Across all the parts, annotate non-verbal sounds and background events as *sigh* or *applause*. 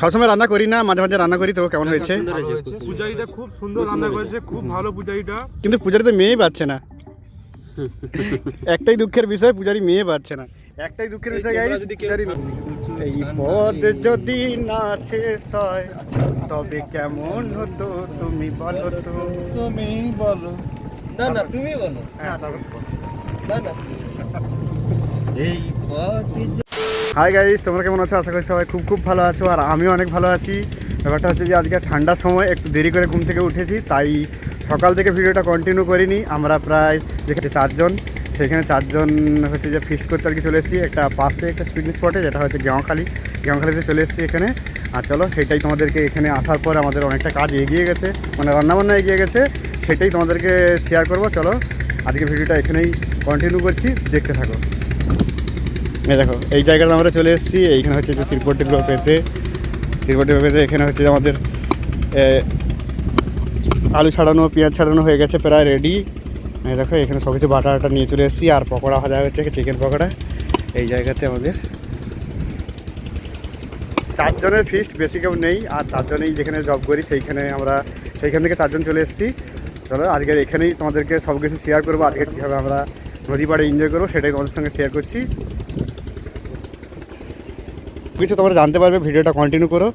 সবসময় রান্না করি না মাঝে মাঝে রান্না করি তো কেমন হয়েছে। পূজারিটা খুব সুন্দর রান্না করেছে খুব ভালো পূজারিটা। কিন্তু পূজারিতে মেয়েই পাচ্ছে না। একটাই দুঃখের বিষয় পূজারি মেয়ে পাচ্ছে না। একটাই দুঃখের বিষয় পূজারি এই পদ যদি না শেষ হয় তবে কেমন হতো তুমি বলো তো। তুমি বলো। না না তুমি বলো। হ্যাঁ না না। এই পথে হাই গাইস তোমরা কেমন আছো? আশা করি সবাই খুব খুব ভালো আছো আর আমিও অনেক ভালো আছি। ব্যাপারটা হচ্ছে যে আজকে ঠান্ডার সময় একটু দেরি করে ঘুম থেকে উঠেছি, তাই সকাল থেকে ভিডিওটা কন্টিনিউ করিনি। আমরা প্রায় যেখানে চারজন, সেখানে চারজন হচ্ছে যে ফিস্ট করতে আর কি চলে এসেছি। একটা পাশে একটা পিকনিক স্পটে যেটা হচ্ছে গেঁওখালি গেঁওখালিতে চলে এসেছি এখানে। আর চলো, সেটাই তোমাদেরকে এখানে আসার পর আমাদের অনেকটা কাজ এগিয়ে গেছে মানে রান্নাবান্না এগিয়ে গেছে, সেটাই তোমাদেরকে শেয়ার করব। চলো, আজকে ভিডিওটা এখানেই কন্টিনিউ করছি। দেখতে থাকো। দেখো, এই জায়গাটা আমরা চলে এসেছি। এইখানে হচ্ছে যে তিরপটি পেতে। তিরপটি পেতে এখানে হচ্ছে আমাদের আলু ছাড়ানো, পেঁয়াজ ছাড়ানো হয়ে গেছে প্রায় রেডি দেখো, এখানে সব কিছু বাটা বাটা নিয়ে চলে এসেছি। আর পকোড়া ভাজা হচ্ছে চিকেন পকোড়া। এই জায়গাতে আমাদের চারজনের ফিস্ট বেশি কেউ নেই। আর চারজনেই যেখানে জব করি, সেইখানে আমরা, সেইখান থেকে চারজন চলে এসেছি। চলো, আজকে এখানেই তোমাদেরকে সব কিছু শেয়ার করব। আজকে কীভাবে আমরা নদী পাড়ে এনজয় করব, সেটাই তোমাদের সঙ্গে শেয়ার করছি। কিছু তোমরা জানতে পারবে, ভিডিওটা কন্টিনিউ করো।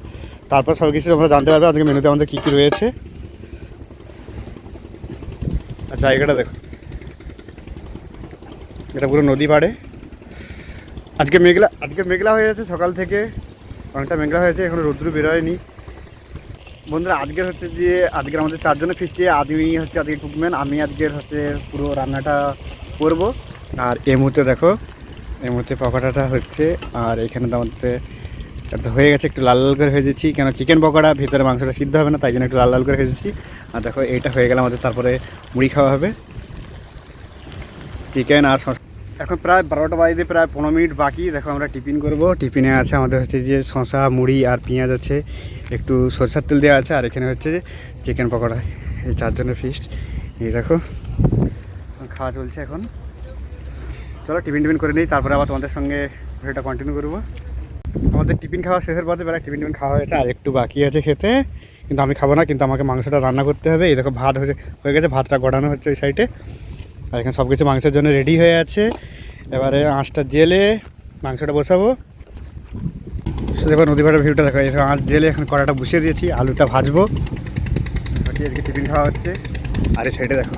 তারপর সব কিছু তোমরা জানতে পারবে আজকে মেনুতে আমাদের কী কী রয়েছে। আর জায়গাটা দেখো। এটা পুরো নদী পাড়ে। আজকে মেঘলা আজকে মেঘলা হয়ে যাচ্ছে সকাল থেকে। অনেকটা মেঘলা হয়েছে এখনও রৌদ্র বেরোয়নি। বন্ধুরা, আজকের হচ্ছে যে, আজকের আমাদের চারজনের ফিস্টে আদমি হচ্ছে আজকে কুকম্যান, আমি আজকের হচ্ছে পুরো রান্নাটা করব। আর এই মুহূর্তে দেখো এই মধ্যে পকোড়াটা হচ্ছে, আর এখানে তো আমাদের এটা তো হয়ে গেছে, একটু লাল লাল করে হয়ে ভেজেছি কেন চিকেন পকোড়া, ভিতরে মাংসটা সিদ্ধ হবে না, তাই জন্য একটু লাল লাল করে হয়ে ভেজেছি আর দেখো এইটা হয়ে গেলে আমাদের তারপরে মুড়ি খাওয়া হবে। চিকেন আর এখন প্রায় বারোটা বাজতে, প্রায় পনেরো মিনিট বাকি। দেখো, আমরা টিফিন করব। টিফিনে আছে আমাদের হচ্ছে যে শসা, মুড়ি আর পেঁয়াজ আছে, একটু সরষার তেল দেওয়া আছে, আর এখানে হচ্ছে যে চিকেন পকোড়া, এই চারজনের ফিস্ট এই দেখো, খাওয়া চলছে এখন। চলো টিফিন টিফিন করে নিই, তারপরে আবার তোমাদের সঙ্গে ভিডিওটা কন্টিনিউ করব। আমাদের টিফিন খাওয়া শেষের পথে প্রায় টিফিন টিফিন খাওয়া হয়েছে, আর একটু বাকি আছে খেতে। কিন্তু আমি খাব না, কিন্তু আমাকে মাংসটা রান্না করতে হবে। এই দেখো ভাত হয়েছে, হয়ে গেছে, ভাতটা গড়ানো হচ্ছে ওই সাইডে আর এখানে সব কিছু মাংসের জন্য রেডি হয়ে আছে। এবারে আঁচটা জেলে মাংসটা বসাবো। এবার নদী পাড়ের ভিউটা দেখো দেখো আঁচ জেলে এখন কড়াটা বসিয়ে দিয়েছি, আলুটা ভাজবো। আজকে টিফিন খাওয়া হচ্ছে। আর এই সাইডে দেখো।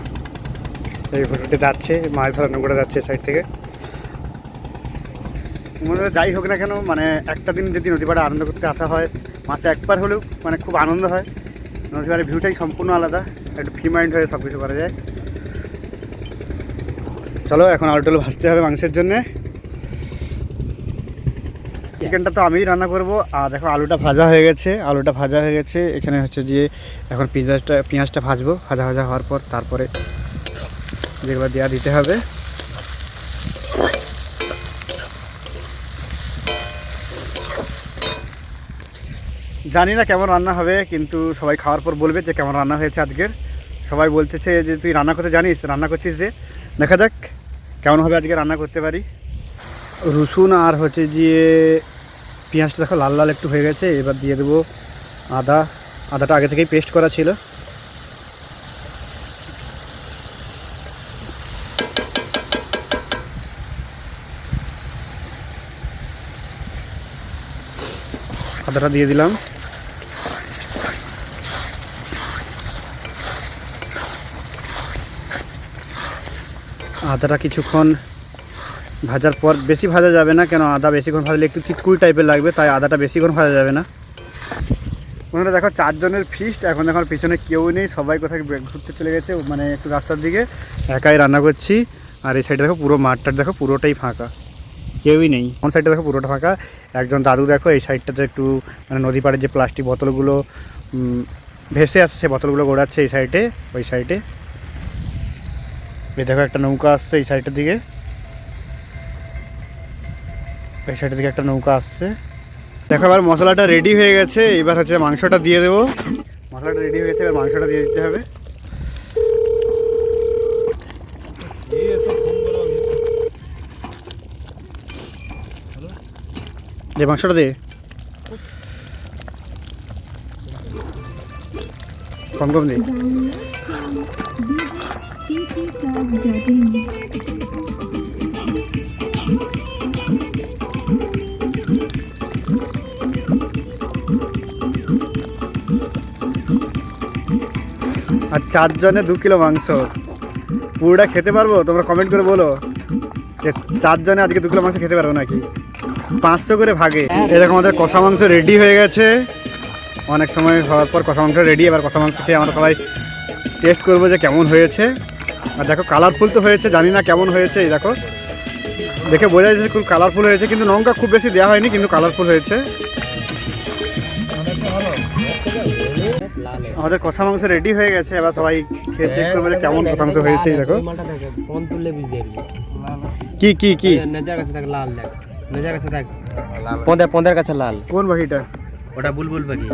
এই ফটোটি যাচ্ছে, মাছ ধরা নৌকোটা যাচ্ছে সাইড থেকে। মনে যাই হোক না কেন মানে একটা দিন যদি নদী পাড়ে আনন্দ করতে আসা হয়, মাসে একবার হলেও মানে খুব আনন্দ হয়। নদী পাড়ের ভিউটাই সম্পূর্ণ আলাদা, একটু ফ্রি মাইন্ড হয়ে সব কিছু করা যায়। চলো, এখন আলু টালু ভাজতে হবে মাংসের জন্যে। চিকেনটা তো আমিই রান্না করব। আর দেখো, আলুটা ভাজা হয়ে গেছে, আলুটা ভাজা হয়ে গেছে। এখানে হচ্ছে যে এখন পেঁয়াজটা পেঁয়াজটা ভাজবো। ভাজা ভাজা হওয়ার পর তারপরে যেগুলো দেওয়া দিতে হবে। জানি না কেমন রান্না হবে, কিন্তু সবাই খাওয়ার পর বলবে যে কেমন রান্না হয়েছে আজকের। সবাই বলতেছে যে তুই রান্না করতে জানিস, রান্না করছিস যে। দেখা যাক কেমন হবে আজকে রান্না করতে পারি। রসুন আর হচ্ছে যে পেঁয়াজটা দেখো লাল লাল একটু হয়ে গেছে, এবার দিয়ে দেবো আদা। আদাটা আগে থেকেই পেস্ট করা ছিল। আদাটা দিয়ে দিলাম। আদাটা কিছুক্ষণ ভাজার পর বেশি ভাজা যাবে না, কেন আদা বেশিক্ষণ ভাজলে একটু চিকুল টাইপের লাগবে, তাই আদাটা বেশিক্ষণ ভাজা যাবে না। ওখানে দেখো, চারজনের ফিস্ট এখন দেখো পিছনে কেউ নেই, সবাই কোথায় ঘুরতে চলে গেছে মানে একটু রাস্তার দিকে। একাই রান্না করছি, আর এই সাইডে দেখো পুরো মাঠটা, দেখো পুরোটাই ফাঁকা। কেউই নেই। কোন সাইডটা দেখো পুরোটা ফাঁকা। একজন দাদু দেখো এই সাইডটাতে একটু মানে নদী পাড়ে যে প্লাস্টিক বোতলগুলো ভেসে আসছে সে বোতলগুলো গোড়াচ্ছে এই সাইডে ওই সাইডে এই দেখো একটা নৌকা আসছে এই সাইডের দিকে। এই সাইডের দিকে একটা নৌকা আসছে। দেখো এবার মশলাটা রেডি হয়ে গেছে। এবার হচ্ছে মাংসটা দিয়ে দেবো। মশলাটা রেডি হয়ে গেছে এবার মাংসটা দিয়ে দিতে হবে। যে মাংসটা দে। কম কম দিই আর চারজনে দু কিলো মাংস। পুরোটা খেতে পারব? তোমরা কমেন্ট করে বলো যে চারজনে আজকে দু কিলো মাংস খেতে পারব নাকি? পাঁচশো করে ভাগে। এরকম আমাদের কষা মাংস রেডি হয়ে গেছে। অনেক সময় হওয়ার পর কষা মাংস রেডি এবার কষা মাংস খেয়ে আমরা সবাই টেস্ট করব যে কেমন হয়েছে। আর দেখো কালারফুল তো হয়েছে জানি না কেমন হয়েছে এই দেখো। দেখে বোঝা যাচ্ছে খুব কালারফুল হয়েছে কিন্তু লঙ্কা খুব বেশি দেওয়া হয়নি কিন্তু কালারফুল হয়েছে। আমাদের কষা মাংস রেডি হয়ে গেছে এবার সবাই খেয়ে চেক করবে যে কেমন কষা মাংস হয়েছে এই দেখো। কি কি কি? লাল দেখ। নেজার কাছে লাল কোন পাখিটা ওটা বুলবুল পাখি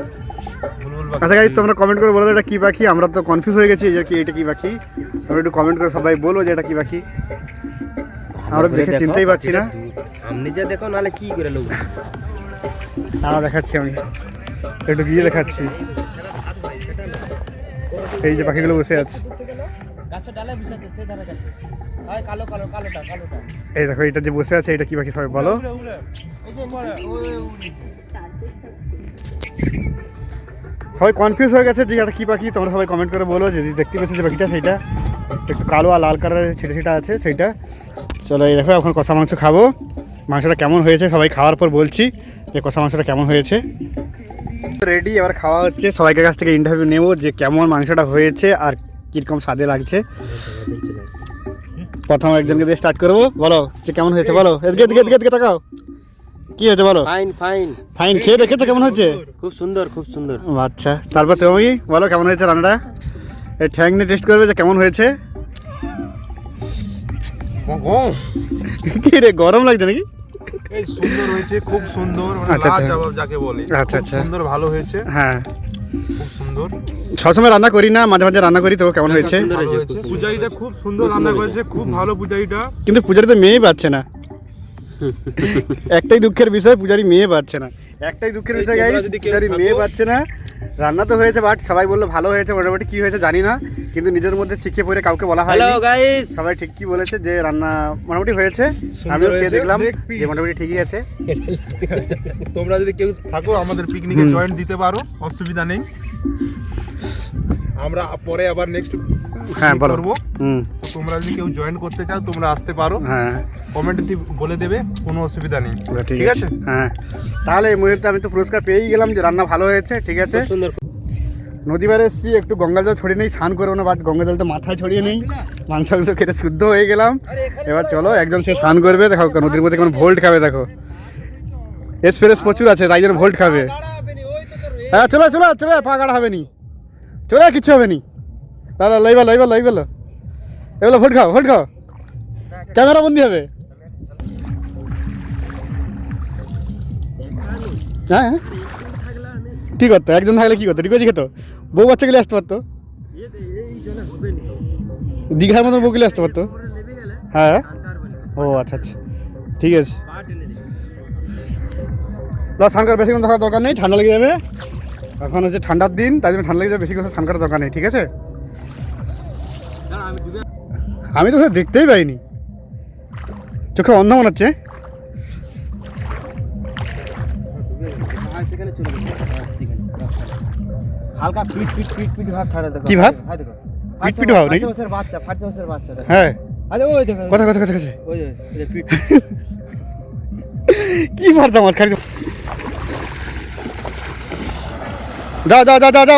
আচ্ছা গাইজ তোমরা কমেন্ট করে বলো তো এটা কি পাখি আমরা তো কনফিউজ হয়ে গেছি যে কি এটা কি পাখি তোমরা একটু কমেন্ট করে সবাই বলো যে এটা কি পাখি আমরা দেখে চিনতেই পারছি না। সামনে যা দেখো নালে কি করে লোক? আমরা দেখাচ্ছি আমি। একটু গিয়ে দেখাচ্ছি। এই যে পাখিগুলো বসে আছে। গাছের ডালে বসেছে সে ধারে কাছে। আয় কালো কালো কালোটা কালোটা। এই দেখো এটা যে বসে আছে এটা কি পাখি সবাই বলো। সবাই কনফিউজ হয়ে গেছে যে এটা কি পাখি তোমরা সবাই কমেন্ট করে বলো যদি দেখতে পেয়েছ যে পাখিটা সেইটা। একটু কালো আর লাল কালারের ছিটে ছিটা আছে সেইটা। চলো এই দেখো এখন কষা মাংস খাব। মাংসটা কেমন হয়েছে সবাই খাওয়ার পর বলছি যে কষা মাংসটা কেমন হয়েছে। রেডি এবার খাওয়া হচ্ছে। সবাইকে কাছ থেকে ইন্টারভিউ নেব যে কেমন মাংসটা হয়েছে আর কীরকম স্বাদে লাগছে। প্রথম একজনকে দিয়ে স্টার্ট করব। বলো যে কেমন হয়েছে বলো। এদিকে এদিকে এদিকে এদিকে তাকাও। কি হয়েছে বলো? ফাইন ফাইন ফাইন খেয়ে দেখেছ কেমন হয়েছে? খুব সুন্দর খুব সুন্দর। ও আচ্ছা। তারপর তুমি বলো কেমন হয়েছে রান্নাটা? এই ঠ্যাং নিয়ে টেস্ট করবে যে কেমন হয়েছে। কি রে গরম লাগছে নাকি? সুন্দর হয়েছে খুব সুন্দর। মানে আচ্ছা, আচ্ছা। যাকে বলে। আচ্ছা, আচ্ছা। সুন্দর ভালো হয়েছে। হ্যাঁ। খুব সুন্দর। সবসময় রান্না করি না মাঝে মাঝে রান্না করি তো কেমন হয়েছে। পূজারিটা খুব সুন্দর রান্না করেছে খুব ভালো পূজারিটা। কিন্তু পূজারি তো মেয়েই পাচ্ছে না। *laughs* একটাই দুঃখের বিষয় পূজারি মেয়ে পাচ্ছে না। একটাই দুঃখের বিষয় গাই তোমরা যদি মেয়ে পাচ্ছে না রান্না তো হয়েছে বাট সবাই বলল ভালো হয়েছে মোটামুটি কি হয়েছে জানি না কিন্তু নিজের মধ্যে শিখে পড়ে কাউকে বলা হয় সবাই ঠিক কি বলেছে যে রান্না মোটামুটি হয়েছে আমিও খেয়ে দেখলাম যে মোটামুটি ঠিকই আছে। *laughs* তোমরা যদি কেউ থাকো আমাদের পিকনিকে হুম। জয়েন দিতে পারো অসুবিধা নেই। আমরা পরে আবার নেক্সট হ্যাঁ করব। হুম। তো তোমরা যদি কেউ জয়েন করতে চাও তোমরা আসতে পারো। হ্যাঁ। কমেন্টে বলে দেবে কোনো অসুবিধা নেই। ঠিক আছে। হ্যাঁ। তাহলে এই মুহূর্তে আমি তো পুরস্কার পেয়েই গেলাম যে রান্না ভালো হয়েছে ঠিক আছে? খুব সুন্দর। নদী পাড়ে এসেছি একটু গঙ্গা জল ছড়িয়ে নেই স্নান করব না বাট গঙ্গা জলটা মাথায় ছড়িয়ে নেই। মাংস মাংস খেতে শুদ্ধ হয়ে গেলাম। এবার চলো। একজন সে স্নান করবে দেখো নদীর মধ্যে কেমন ভোল্ট খাবে দেখো। এক্সপ্রেস প্রচুর আছে তাই জন্য ভোল্ট খাবে। হ্যাঁ চলো চলো চলো পা কাটা হবে নি। চলো কিচ্ছু হবে নি। দাদা লইবা লইবা লইবা লো এগুলো ভোট খাও ভোট খাও। ক্যামেরা বন্দি হবে। হ্যাঁ হ্যাঁ। কি করতো? একজন থাকলে কি করতো? রিকোজি খেতো বউ বাচ্চা গেলে আসতে পারতো। দীঘার মতন বউ গেলে আসতে পারতো। হ্যাঁ। ও আচ্ছা আচ্ছা। ঠিক আছে। ল স্নান করার বেশিক্ষণ থাকার দরকার নেই, ঠান্ডা লেগে যাবে। এখন হচ্ছে ঠান্ডার দিন, তাই জন্য ঠান্ডা লেগে যাবে, বেশি করে স্নান দরকার নেই, ঠিক আছে? আমি তো দেখতেই পাইনি। চোখে অন্ধ মনে হচ্ছে। হালকা পিট পিট পিট পিট ভাব ছাড়া দেখো। কি ভাব? দেখো। পিট পিট ভাব নাকি? ফার্স্ট বাচ্চা ফার্স্ট মাসের বাচ্চা দেখো। হ্যাঁ। আরে ওই দেখো। কথা কথা কথা ওই যে, পিট। *laughs* কি খালি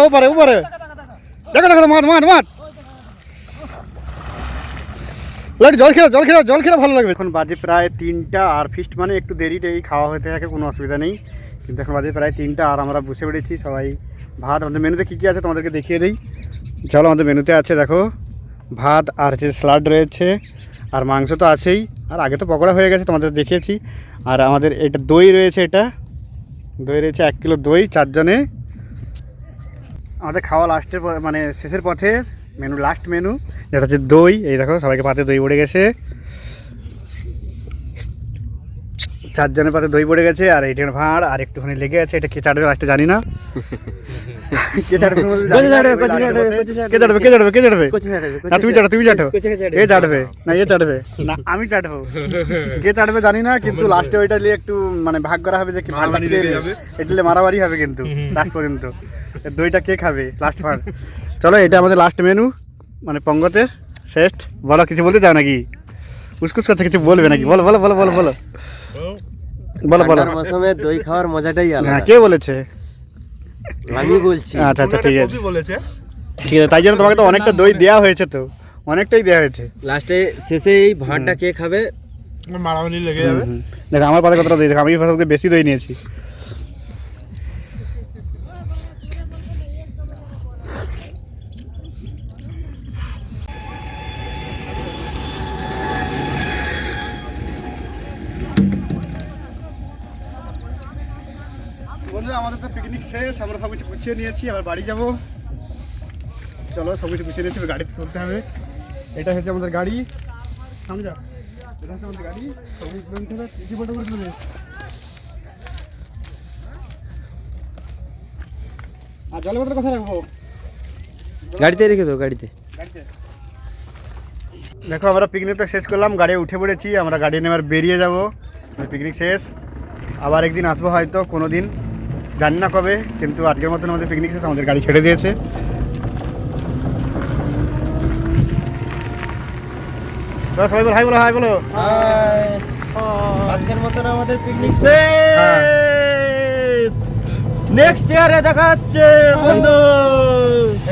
ওপারে ওপারে দেখো দেখো লাইট জল খেলো জল খেলো, জল খেলে, ভালো লাগবে। এখন বাজে প্রায় তিনটা, আর ফিস্ট মানে একটু দেরি টেরি খাওয়া হতে থাকে, কোনো অসুবিধা নেই। কিন্তু এখন বাজে প্রায় তিনটা, আর আমরা বসে পড়েছি, সবাই ভাত, আমাদের মেনুতে কী কী আছে তোমাদেরকে দেখিয়ে দিই। চলো আমাদের মেনুতে আছে, দেখো, ভাত আর হচ্ছে স্যালাড রয়েছে, আর মাংস তো আছেই, আর আগে তো পকোড়া হয়ে গেছে, তোমাদের দেখিয়েছি। আর আমাদের এটা দই রয়েছে, এটা। দই রয়েছে, এক কিলো দই, চারজনে। আমাদের খাওয়া লাস্টের মানে শেষের পথে। মেনু লাস্ট মেনু যেটা হচ্ছে দই এই দেখো সবাইকে পাতে দই পড়ে গেছে। চারজনের পাতে দই পড়ে গেছে আর এইটার ভাঁড় আর একটুখানি লেগে আছে। এটা কে চাটবে লাস্টে জানি না। *laughs* কে চাটবে না। কে চাটবে কে চাটবে কে চাটবে? তুমি চাটো তুমি চাটো। এ চাটবে না এ চাটবে? না আমি চাটবো। কে চাটবে জানি না কিন্তু লাস্টে ওইটা নিয়ে একটু মানে ভাগ করা হবে যে কি মারামারি। এটা হবে কিন্তু লাস্ট পর্যন্ত। দইটা কে খাবে? লাস্ট ভাগ চলো এটা আমাদের লাস্ট মেনু মানে পঙ্গতের শেষ। বলো কিছু বলতে চাও নাকি? উসকুস করছে কিছু বলবে নাকি? বলো বলো বলো বলো বলো। বলো বলো। মৌসুমে দই খাওয়ার মজাটাই হ্যাঁ আলাদা কে বলেছে? আমি বলছি। আচ্ছা আচ্ছা ঠিক আছে। বলেছে। ঠিক আছে তাই জন্য তোমাকে তো অনেকটা দই দেওয়া হয়েছে তো। অনেকটাই দেওয়া হয়েছে। লাস্টে শেষে এই ভাঁড়টা কে খাবে? মারামারি লেগে যাবে। দেখো আমার পাতে কতটা দই? দেখো আমি বেশি দই নিয়েছি। বন্ধুরা আমাদের তো পিকনিক শেষ আমরা সব কিছু গুছিয়ে নিয়েছি আবার বাড়ি যাব। চলো সব কিছু গুছিয়ে নিয়েছি গাড়িতে তুলতে হবে। এটা হচ্ছে আমাদের গাড়ি। সামনে যাও এটা হচ্ছে আমাদের গাড়ি। আর জলের বোতল কোথায় রাখব? গাড়িতে রেখে দাও গাড়িতে। দেখো আমরা পিকনিকটা শেষ করলাম গাড়ি উঠে পড়েছি আমরা গাড়ি নিয়ে এবার বেরিয়ে যাব। পিকনিক শেষ। আবার একদিন আসব হয়তো কোনো দিন। জানি না কবে কিন্তু আজকের মতন আমাদের পিকনিক শেষ আমাদের গাড়ি ছেড়ে দিয়েছে। সবাই বলো হাই বলো হাই বলো। আজকের মতন আমাদের পিকনিক শেষ। নেক্সট ইয়ারে দেখা হচ্ছে বন্ধু।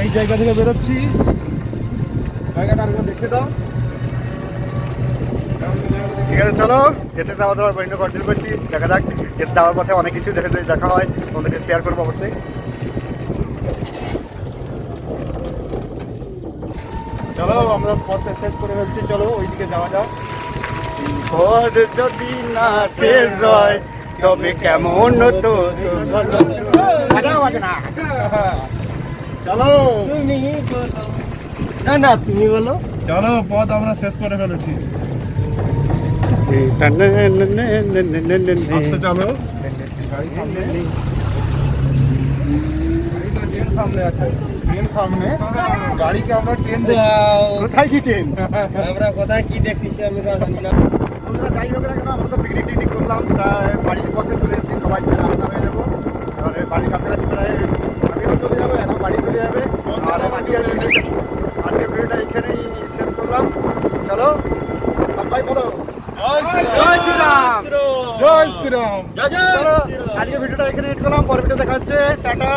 এই জায়গা থেকে বেরোচ্ছি। জায়গাটা আরেকবার দেখে দাও। ঠিক আছে চলো। যেতে তোমার পয়েন্ট কন্টিনিউ করছি। দেখা যাক। যেতে যাওয়ার পথে অনেক কিছু দেখে দেখা হয়। তোমাদেরকে শেয়ার করব অবশ্যই। চলো আমরা পথে শেষ করে ফেলছি। চলো ওইদিকে যাওয়া যাক। পথ যদি না শেষ হয় তবে কেমন তো চলো। তুমি না না তুমি বলো। চলো পথ আমরা শেষ করে ফেলেছি। কোথায় কি ট্রেন আমরা কোথায় কি দেখতেছি আমি বন্ধুরা যাই হোক না কেন আমরা তো পিকনিক টিকনিক করলাম প্রায় বাড়ির পথে চলে এসেছি সবাই মিলে রান্না হয়ে যাব এবারে বাড়ির কাছাকাছি প্রায় আমিও চলে যাব এখন বাড়ি চলে যাবে এখানেই শেষ করলাম। চলো, সবাই বলো। জয় শ্রীরাম। জয় শ্রীরাম। জয় জয় শ্রীরাম। আজকে ভিডিওটা এখানে এড করলাম পরে ভিডিও দেখা হচ্ছে টাটা।